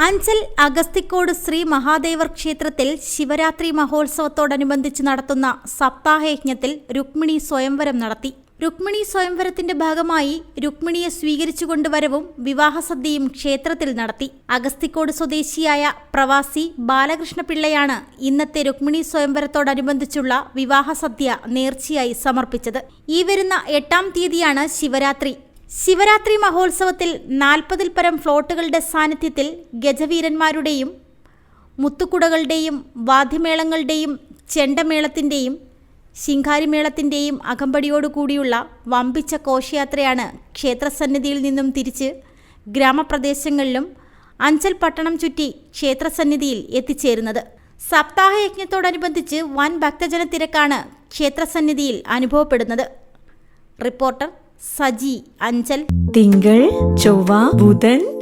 അഞ്ചൽ അഗസ്തിക്കോട് ശ്രീ മഹാദേവർ ക്ഷേത്രത്തിൽ ശിവരാത്രി മഹോത്സവത്തോടനുബന്ധിച്ച് നടത്തുന്ന സപ്താഹയജ്ഞത്തിൽ രുക്മിണി സ്വയംവരം നടത്തി. രുക്മിണി സ്വയംവരത്തിന്റെ ഭാഗമായി രുക്മിണിയെ സ്വീകരിച്ചു കൊണ്ടുവരവും വിവാഹസദ്യയും ക്ഷേത്രത്തിൽ നടത്തി. അഗസ്തിക്കോട് സ്വദേശിയായ പ്രവാസി ബാലകൃഷ്ണപിള്ളയാണ് ഇന്നത്തെ രുക്മിണി സ്വയംവരത്തോടനുബന്ധിച്ചുള്ള വിവാഹസദ്യ നേർച്ചയായി സമർപ്പിച്ചത്. ഈ വരുന്ന എട്ടാം തീയതിയാണ് ശിവരാത്രി. ശിവരാത്രി മഹോത്സവത്തിൽ നാൽപ്പതിൽ പരം ഫ്ലോട്ടുകളുടെ സാന്നിധ്യത്തിൽ ഗജവീരന്മാരുടെയും മുത്തുക്കുടകളുടെയും വാദ്യമേളങ്ങളുടെയും ചെണ്ടമേളത്തിന്റെയും ശിങ്കാരിമേളത്തിന്റെയും അകമ്പടിയോടുകൂടിയുള്ള വമ്പിച്ച ഘോഷയാത്രയാണ് ക്ഷേത്രസന്നിധിയിൽ നിന്നും തിരിച്ച് ഗ്രാമപ്രദേശങ്ങളിലും അഞ്ചൽ പട്ടണം ചുറ്റി ക്ഷേത്രസന്നിധിയിൽ എത്തിച്ചേരുന്നത്. സപ്താഹയജ്ഞത്തോടനുബന്ധിച്ച് വൻ ഭക്തജന തിരക്കാണ് ക്ഷേത്രസന്നിധിയിൽ അനുഭവപ്പെടുന്നത്. റിപ്പോർട്ടർ സജി അഞ്ചൽ. തിങ്കൾ ചൊവ്വ ബുധൻ